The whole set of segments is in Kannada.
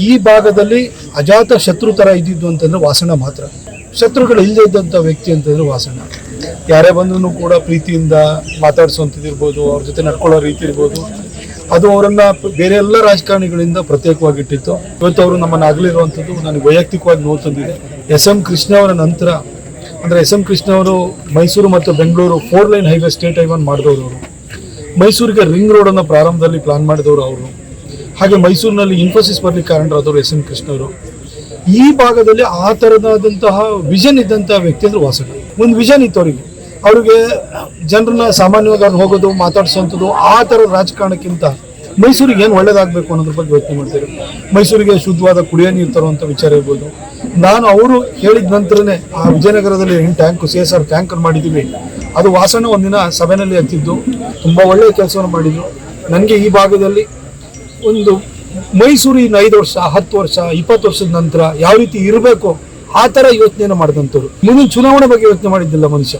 ಈ ಭಾಗದಲ್ಲಿ ಅಜಾತ ಶತ್ರು ತರ ಇದ್ದಿದ್ದು ಅಂತಂದ್ರೆ ವಾಸನ ಮಾತ್ರ. ಶತ್ರುಗಳು ಇಲ್ಲದೆ ಇದ್ದಂಥ ವ್ಯಕ್ತಿ ಅಂತಂದ್ರೆ ವಾಸನ. ಯಾರೇ ಬಂದ್ರು ಕೂಡ ಪ್ರೀತಿಯಿಂದ ಮಾತಾಡಿಸುವಂಥದ್ದಿರ್ಬೋದು ಅವ್ರ ಜೊತೆ ನಡ್ಕೊಳ್ಳೋ ರೀತಿ ಇರ್ಬೋದು. ಅದು ಅವರನ್ನ ಬೇರೆ ಎಲ್ಲ ರಾಜಕಾರಣಿಗಳಿಂದ ಪ್ರತ್ಯೇಕವಾಗಿಟ್ಟಿತ್ತು. ಇವತ್ತು ಅವರು ನಮ್ಮನ್ನು ಆಗಲಿರುವಂಥದ್ದು ನನಗೆ ವೈಯಕ್ತಿಕವಾಗಿ ನೋವು ತಂದಿದೆ ಎಸ್ ಎಂ ಕೃಷ್ಣ ಅವರ ನಂತರ, ಅಂದ್ರೆ ಎಸ್ ಎಂ ಕೃಷ್ಣ ಅವರು ಮೈಸೂರು ಮತ್ತು Bengaluru four line highway state ಹೈವನ್ ಮಾಡಿದವರು ಅವರು. ಮೈಸೂರಿಗೆ ರಿಂಗ್ ರೋಡ್ ಅನ್ನು ಪ್ರಾರಂಭದಲ್ಲಿ ಪ್ಲಾನ್ ಮಾಡಿದವರು ಅವರು. ಹಾಗೆ ಮೈಸೂರಿನಲ್ಲಿ ಇನ್ಫೋಸಿಸ್ ಬರ್ಲಿಕ್ಕೆ ಕಾರಣರಾದವರು ಎಸ್ ಎನ್ ಕೃಷ್ಣ ಅವರು. ಈ ಭಾಗದಲ್ಲಿ ಆ ಥರದಾದಂತಹ ವಿಷನ್ ಇದ್ದಂತಹ ವ್ಯಕ್ತಿ ಅಂದ್ರೆ ವಾಸನ ಒಂದು ವಿಷನ್ ಇತ್ತು ಅವರಿಗೆ. ಅವರಿಗೆ ಜನರನ್ನ ಸಾಮಾನ್ಯವಾಗಿ ಅವ್ರು ಹೋಗೋದು ಮಾತಾಡಿಸುವಂಥದ್ದು ಆ ಥರ ರಾಜಕಾರಣಕ್ಕಿಂತ ಮೈಸೂರಿಗೆ ಏನು ಒಳ್ಳೇದಾಗಬೇಕು ಅನ್ನೋದ್ರ ಬಗ್ಗೆ ಯೋಚನೆ ಮಾಡ್ತಾರೆ ಮೈಸೂರಿಗೆ ಶುದ್ಧವಾದ ಕುಡಿಯೋ ನೀರು ತರುವಂಥ ವಿಚಾರ ಇರ್ಬೋದು. ನಾನು ಅವರು ಹೇಳಿದ ನಂತರನೇ ಆ ವಿಜಯನಗರದಲ್ಲಿ ಏನು tank C S R tanker ಮಾಡಿದ್ದೀವಿ. ಅದು ವಾಸನ ಒಂದಿನ ಸಭೆಯಲ್ಲಿ ಹತ್ತಿದ್ದು ತುಂಬ ಒಳ್ಳೆಯ ಕೆಲಸವನ್ನು ಮಾಡಿದ್ರು. ನನಗೆ ಈ ಭಾಗದಲ್ಲಿ ಒಂದು ಮೈಸೂರಿನ ಐದು ವರ್ಷ, ಹತ್ತು ವರ್ಷ, ಇಪ್ಪತ್ತು ವರ್ಷದ ನಂತರ ಯಾವ ರೀತಿ ಇರಬೇಕು ಆ ಥರ ಯೋಚನೆಯನ್ನು ಮಾಡಿದಂಥವ್ರು. ಮುಂದಿನ ಚುನಾವಣೆ ಬಗ್ಗೆ ಯೋಚನೆ ಮಾಡಿದ್ದಿಲ್ಲ ಮನುಷ್ಯ.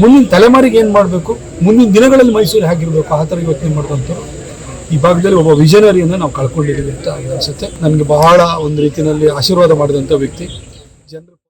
ಮುಂದಿನ ತಲೆಮಾರಿಗೆ ಏನು ಮಾಡಬೇಕು? ಮುಂದಿನ ದಿನಗಳಲ್ಲಿ ಮೈಸೂರು ಹೇಗಿರಬೇಕು? ಆ ಥರ ಯೋಚನೆ ಮಾಡಿದಂಥವ್ರು. ಈ ಭಾಗದಲ್ಲಿ ಒಬ್ಬ ವಿಷನರಿಯನ್ನು ನಾವು ಕಳ್ಕೊಂಡಿದ್ದೀವಿ ಅಂತ ಅನಿಸುತ್ತೆ. ನನಗೆ ಬಹಳ ಒಂದು ರೀತಿಯಲ್ಲಿ ಆಶೀರ್ವಾದ ಮಾಡಿದಂಥ ವ್ಯಕ್ತಿ. ಜನರು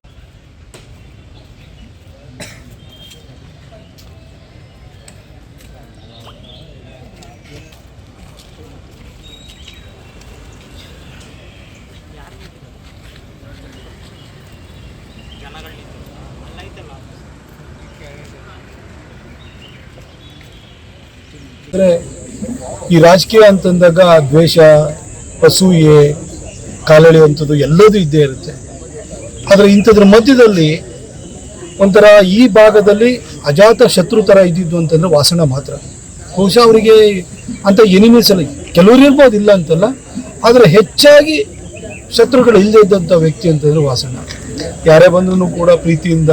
ಈ ರಾಜಕೀಯ ಅಂತಂದಾಗ ದ್ವೇಷ ಅಸೂಯೆ ಕಾಲೆಳೆಯುವಂಥದ್ದು ಎಲ್ಲದೂ ಇದ್ದೇ ಇರುತ್ತೆ. ಆದರೆ ಇಂಥದ್ರ ಮಧ್ಯದಲ್ಲಿ ಒಂಥರ ಈ ಭಾಗದಲ್ಲಿ ಅಜಾತ ಶತ್ರು ಥರ ಇದ್ದಿದ್ದು ಅಂತಂದ್ರೆ ವಾಸಣ ಮಾತ್ರ. ಬಹುಶಃ ಅವರಿಗೆ ಅಂತ ಎನಿಮೀಸ್ ಕೆಲವರು ಇರ್ಬೋದು ಇಲ್ಲ ಅಂತಲ್ಲ, ಆದರೆ ಹೆಚ್ಚಾಗಿ ಶತ್ರುಗಳು ಇಲ್ಲದೆ ಇದ್ದಂಥ ವ್ಯಕ್ತಿ ಅಂತಂದ್ರೆ ವಾಸನ. ಯಾರೇ ಬಂದ್ರು ಕೂಡ ಪ್ರೀತಿಯಿಂದ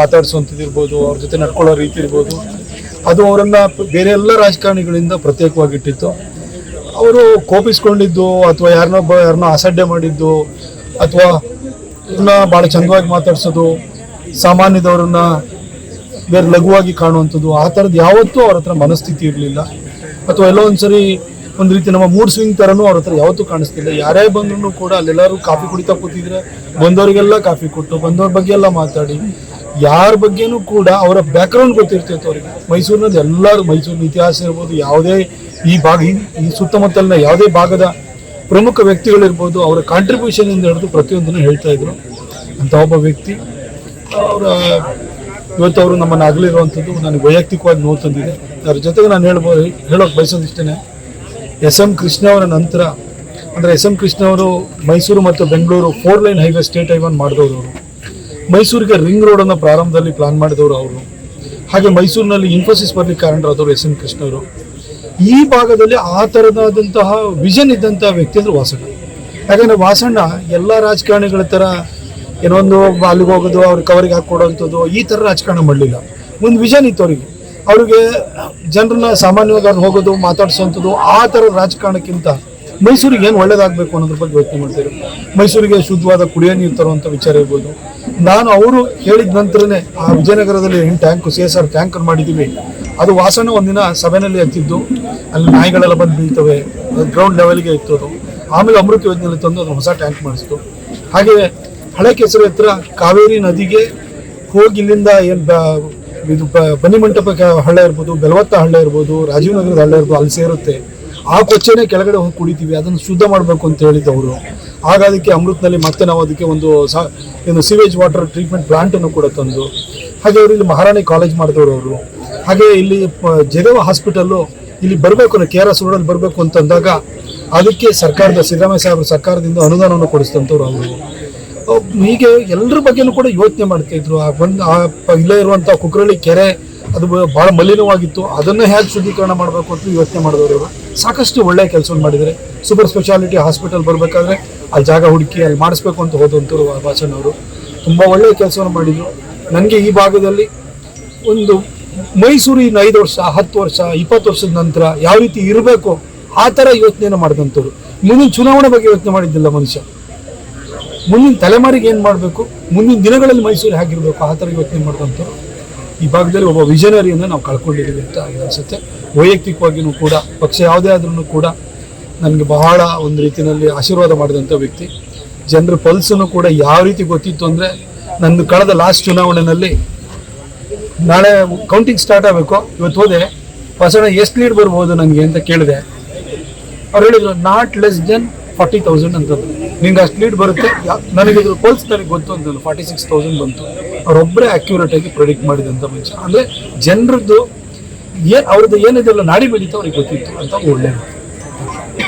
ಮಾತಾಡಿಸುವಂಥದ್ದಿರ್ಬೋದು ಅವ್ರ ಜೊತೆ ನಡ್ಕೊಳ್ಳೋ ರೀತಿ ಇರ್ಬೋದು. ಅದು ಅವರನ್ನ ಬೇರೆ ಎಲ್ಲ ರಾಜಕಾರಣಿಗಳಿಂದ ಪ್ರತ್ಯೇಕವಾಗಿಟ್ಟಿತ್ತು. ಅವರು ಕೋಪಿಸ್ಕೊಂಡಿದ್ದು ಅಥವಾ ಯಾರನ್ನೊಬ್ಬ ಯಾರನ್ನೋ ಅಸಡ್ಡೆ ಮಾಡಿದ್ದು ಅಥವಾ ಇವ್ರನ್ನ ಭಾಳ ಚಂದವಾಗಿ ಮಾತಾಡ್ಸೋದು, ಸಾಮಾನ್ಯದವ್ರನ್ನ ಬೇರೆ ಲಘುವಾಗಿ ಕಾಣುವಂಥದ್ದು, ಆ ಥರದ್ದು ಯಾವತ್ತೂ ಅವ್ರ ಹತ್ರ ಮನಸ್ಥಿತಿ ಇರಲಿಲ್ಲ. ಅಥವಾ ಎಲ್ಲೋ ಒಂದ್ಸರಿ ಒಂದು ರೀತಿ ನಮ್ಮ ಮೂಡ್ ಸ್ವಿಂಗ್ ತರನು ಅವ್ರ ಹತ್ರ ಯಾವತ್ತೂ ಕಾಣಿಸ್ತಿಲ್ಲ. ಯಾರೇ ಬಂದ್ರು ಕೂಡ ಅಲ್ಲೆಲ್ಲರೂ ಕಾಫಿ ಕುಡಿತಾ ಕೂತಿದ್ರೆ ಬಂದವರಿಗೆಲ್ಲ ಕಾಫಿ ಕೊಟ್ಟು, ಬಂದವ್ರ ಬಗ್ಗೆ ಎಲ್ಲ ಮಾತಾಡಿ, ಯಾರ ಬಗ್ಗೆನೂ ಕೂಡ ಅವರ ಬ್ಯಾಕ್ಗ್ರೌಂಡ್ ಗೊತ್ತಿರ್ತಿತ್ತು ಅವ್ರಿಗೆ. ಮೈಸೂರಿನಲ್ಲಿ ಎಲ್ಲರೂ, ಮೈಸೂರಿನ ಇತಿಹಾಸ ಇರ್ಬೋದು, ಯಾವುದೇ ಈ ಭಾಗ, ಈ- ಸುತ್ತಮುತ್ತಲಿನ ಯಾವುದೇ ಭಾಗದ ಪ್ರಮುಖ ವ್ಯಕ್ತಿಗಳಿರ್ಬೋದು, ಅವರ ಕಾಂಟ್ರಿಬ್ಯೂಷನ್ ಇಂದ ಹಿಡಿದು ಪ್ರತಿಯೊಂದನ್ನು ಹೇಳ್ತಾ ಇದ್ರು. ಅಂತ ಒಬ್ಬ ವ್ಯಕ್ತಿ, ಅವರ, ಇವತ್ತು ಅವರು ನಮ್ಮನ್ನು ಆಗಲಿರುವಂಥದ್ದು ನನಗೆ ವೈಯಕ್ತಿಕವಾಗಿ ನೋವು ತಂದಿದೆ ಅದ್ರ ಜೊತೆಗೆ ನಾನು ಹೇಳ್ಬೋದು ಹೇಳೋಕೆ ಬಯಸೋದು ಇಷ್ಟೇ ಎಸ್ ಎಂ ಕೃಷ್ಣ ಅವರ ನಂತರ, ಅಂದರೆ ಎಸ್ ಎಂ ಕೃಷ್ಣ ಅವರು ಮೈಸೂರು ಮತ್ತು Bengaluru four line highway state ಹೈವನ್ ಮಾಡಿದವರು ಅವರು. ಮೈಸೂರಿಗೆ ರಿಂಗ್ ರೋಡನ್ನು ಪ್ರಾರಂಭದಲ್ಲಿ ಪ್ಲಾನ್ ಮಾಡಿದವರು ಅವರು. ಹಾಗೆ ಮೈಸೂರಿನಲ್ಲಿ ಇನ್ಫೋಸಿಸ್ ಬರಲಿಕ್ಕೆ ಕಾರಣರಾದವರು ಎಸ್ ಎಂ ಕೃಷ್ಣ ಅವರು. ಈ ಭಾಗದಲ್ಲಿ ಆ ಥರದಾದಂತಹ ವಿಷನ್ ಇದ್ದಂತಹ ವ್ಯಕ್ತಿ ಅಂದರೆ ವಾಸಣ್ಣ. ಯಾಕಂದರೆ ವಾಸಣ್ಣ ಎಲ್ಲ ರಾಜಕಾರಣಿಗಳ ಥರ ಏನೋ ಒಂದು ಅಲ್ಲಿಗೆ ಹೋಗೋದು ಅವ್ರ ಕವರಿಗೆ ಹಾಕೊಡೋವಂಥದ್ದು ಈ ಥರ ರಾಜಕಾರಣ ಮಾಡಲಿಲ್ಲ. ಒಂದು ವಿಷನ್ ಇತ್ತು ಅವರಿಗೆ. ಅವ್ರಿಗೆ ಜನರನ್ನ ಸಾಮಾನ್ಯವಾಗಿ ಅವ್ರು ಹೋಗೋದು ಮಾತಾಡಿಸುವಂಥದ್ದು ಆ ಥರ ರಾಜಕಾರಣಕ್ಕಿಂತ ಮೈಸೂರಿಗೆ ಏನು ಒಳ್ಳೇದಾಗಬೇಕು ಅನ್ನೋದ್ರ ಬಗ್ಗೆ ಯೋಚನೆ ಮಾಡ್ತಾರೆ ಮೈಸೂರಿಗೆ ಶುದ್ಧವಾದ ಕುಡಿಯೋ ನೀರು ತರುವಂಥ ವಿಚಾರ ಇರ್ಬೋದು. ನಾನು ಅವರು ಹೇಳಿದ ನಂತರನೇ ಆ ವಿಜಯನಗರದಲ್ಲಿ ಏನು tank, C S R tanker ಮಾಡಿದ್ದೀವಿ. ಅದು ವಾಸನ ಒಂದಿನ ಸಭೆಯಲ್ಲಿ ಹತ್ತಿದ್ದು ಅಲ್ಲಿ ನಾಯಿಗಳೆಲ್ಲ ಬಂದು ಬೀಳ್ತವೆ ಗ್ರೌಂಡ್ ಲೆವೆಲ್ಗೆ ಇತ್ತು ಅದು ಆಮೇಲೆ ಅಮೃತ ಯೋಜನೆಯಲ್ಲಿ ತಂದು ಅದು ಹೊಸ ಟ್ಯಾಂಕ್ ಮಾಡಿಸ್ತು ಹಾಗೆ ಹಳೆ ಕೆಸರು ಹತ್ರ ಕಾವೇರಿ ನದಿಗೆ ಹೋಗಿ ಇಲ್ಲಿಂದ ಏನು ಇದು ಬನ್ನಿ ಮಂಟಪ ಹಳ್ಳ ಇರ್ಬೋದು, ಬೆಲವತ್ತ ಹಳ್ಳ ಇರ್ಬೋದು, ರಾಜೀವ್ ನಗರದ ಹಳ್ಳ ಇರ್ಬೋದು, ಅಲ್ಲಿ ಸೇರುತ್ತೆ. ಆ ಕೊಚ್ಚೆನೇ ಕೆಳಗಡೆ ಹೋಗಿ ಕುಡಿತೀವಿ ಅದನ್ನು ಶುದ್ಧ ಮಾಡಬೇಕು ಅಂತ ಹೇಳಿದ್ದವರು ಆಗ ಅದಕ್ಕೆ ಅಮೃತ್ನಲ್ಲಿ ಮತ್ತೆ ನಾವು ಅದಕ್ಕೆ ಒಂದು ಸಾ, ಏನು ಸಿವೇಜ್ ವಾಟರ್ ಟ್ರೀಟ್ಮೆಂಟ್ ಪ್ಲಾಂಟನ್ನು ಕೂಡ ತಂದು, ಹಾಗೆ ಅವರು ಇಲ್ಲಿ ಮಹಾರಾಣಿ ಕಾಲೇಜ್ ಮಾಡಿದವರು ಅವರು. ಹಾಗೆ ಇಲ್ಲಿ ಜಗವ ಹಾಸ್ಪಿಟಲ್ಲು ಇಲ್ಲಿ ಬರಬೇಕು ಕೆ ಆರ್ ಎಸ್ ರೋಡಲ್ಲಿ ಬರಬೇಕು ಅಂತಂದಾಗ ಅದಕ್ಕೆ ಸರ್ಕಾರದ, ಸಿದ್ದರಾಮಯ್ಯ ಸಾಹೇಬರು ಸರ್ಕಾರದಿಂದ ಅನುದಾನವನ್ನು ಕೊಡಿಸಿದಂಥವ್ರು ಅವರು. ಹೀಗೆ ಎಲ್ಲರ ಬಗ್ಗೆನೂ ಕೂಡ ಯೋಚನೆ ಮಾಡ್ತಾ ಇದ್ರು. ಆ ಬಂದು ಆ ಇಲ್ಲೇ ಇರುವಂಥ ಕುಕ್ರಳ್ಳಿ ಕೆರೆ ಅದು ಬಹಳ ಮಲಿನವಾಗಿತ್ತು. ಅದನ್ನು ಹೇಗೆ ಶುದ್ಧೀಕರಣ ಮಾಡಬೇಕು ಅಂತ ಯೋಚನೆ ಮಾಡಿದವರು ಸಾಕಷ್ಟು ಒಳ್ಳೆಯ ಕೆಲಸವನ್ನು ಮಾಡಿದರೆ ಸೂಪರ್ ಸ್ಪೆಷಾಲಿಟಿ ಹಾಸ್ಪಿಟಲ್ ಬರಬೇಕಾದ್ರೆ ಅಲ್ಲಿ ಜಾಗ ಹುಡುಕಿ ಅಲ್ಲಿ ಮಾಡಿಸ್ಬೇಕು ಅಂತ ಹೋದಂತರು ಭಾಷಣ ಅವರು. ತುಂಬ ಒಳ್ಳೆಯ ಕೆಲಸವನ್ನು ಮಾಡಿದರು. ನನಗೆ ಈ ಭಾಗದಲ್ಲಿ ಒಂದು ಮೈಸೂರಿನ ಐದು ವರ್ಷ, ಹತ್ತು ವರ್ಷ, ಇಪ್ಪತ್ತು ವರ್ಷದ ನಂತರ ಯಾವ ರೀತಿ ಇರಬೇಕು ಆ ಥರ ಯೋಚನೆಯನ್ನು ಮಾಡಿದಂಥವ್ರು ಮುಂದಿನ ಚುನಾವಣೆ ಬಗ್ಗೆ ಯೋಚನೆ ಮಾಡಿದ್ದಿಲ್ಲ ಮನುಷ್ಯ. ಮುಂದಿನ ತಲೆಮಾರಿಗೆ ಏನು ಮಾಡಬೇಕು? ಮುಂದಿನ ದಿನಗಳಲ್ಲಿ ಮೈಸೂರು ಹೇಗಿರಬೇಕು? ಆ ಥರ ಯೋಚನೆ ಮಾಡಿದಂಥವ್ರು ಈ ಭಾಗದಲ್ಲಿ ಒಬ್ಬ ವಿಜನರಿಯನ್ನು ನಾವು ಕಳ್ಕೊಂಡಿದ್ದೀವಿ ಅಂತ ಅನಿಸುತ್ತೆ. ವೈಯಕ್ತಿಕವಾಗಿಯೂ ಕೂಡ, ಪಕ್ಷ ಯಾವುದೇ ಆದ್ರೂ ಕೂಡ ನನಗೆ ಬಹಳ ಒಂದು ರೀತಿಯಲ್ಲಿ ಆಶೀರ್ವಾದ ಮಾಡಿದಂಥ ವ್ಯಕ್ತಿ. ಜನರ ಪಲ್ಸನ್ನು ಕೂಡ ಯಾವ ರೀತಿ ಗೊತ್ತಿತ್ತು ಅಂದರೆ, ನನ್ನ ಕಳೆದ ಲಾಸ್ಟ್ ಚುನಾವಣೆಯಲ್ಲಿ ನಾಳೆ ಕೌಂಟಿಂಗ್ ಸ್ಟಾರ್ಟ್ ಆಗಬೇಕು? ಇವತ್ತು ಹೋದೆ. ಬಸವಣ್ಣ, ಎಷ್ಟು ಲೀಡ್ ಬರ್ಬೋದು ನನಗೆ ಅಂತ ಕೇಳಿದೆ. ಅವ್ರು ಹೇಳಿದ್ರು not less than forty thousand ಅಂತಂದ್ರು ನಿಂಗೆ ಅಷ್ಟು ಲೀಡ್ ಬರುತ್ತೆ. ನನಗೆ ಇದ್ರ ಪೋಲ್ಸ್ ನನಗೆ ಗೊತ್ತು ಅಂತಂದ್ರು ಫಾರ್ಟಿ ಸಿಕ್ಸ್ ತೌಸಂಡ್ ಬಂತು. ಅವರೊಬ್ಬರೇ ಅಕ್ಯುರೇಟ್ ಆಗಿ ಪ್ರೆಡಿಕ್ಟ್ ಮಾಡಿದಂಥ ಮನುಷ್ಯ. ಅಂದರೆ ಜನರದ್ದು ಏನು ಅವ್ರದ್ದು ಏನಿದೆಲ್ಲ ನಾಡಿ ಬೆಳೀತಾ, ಅವ್ರಿಗೆ ಗೊತ್ತಿತ್ತು ಅಂತ ಒಳ್ಳೆಯದು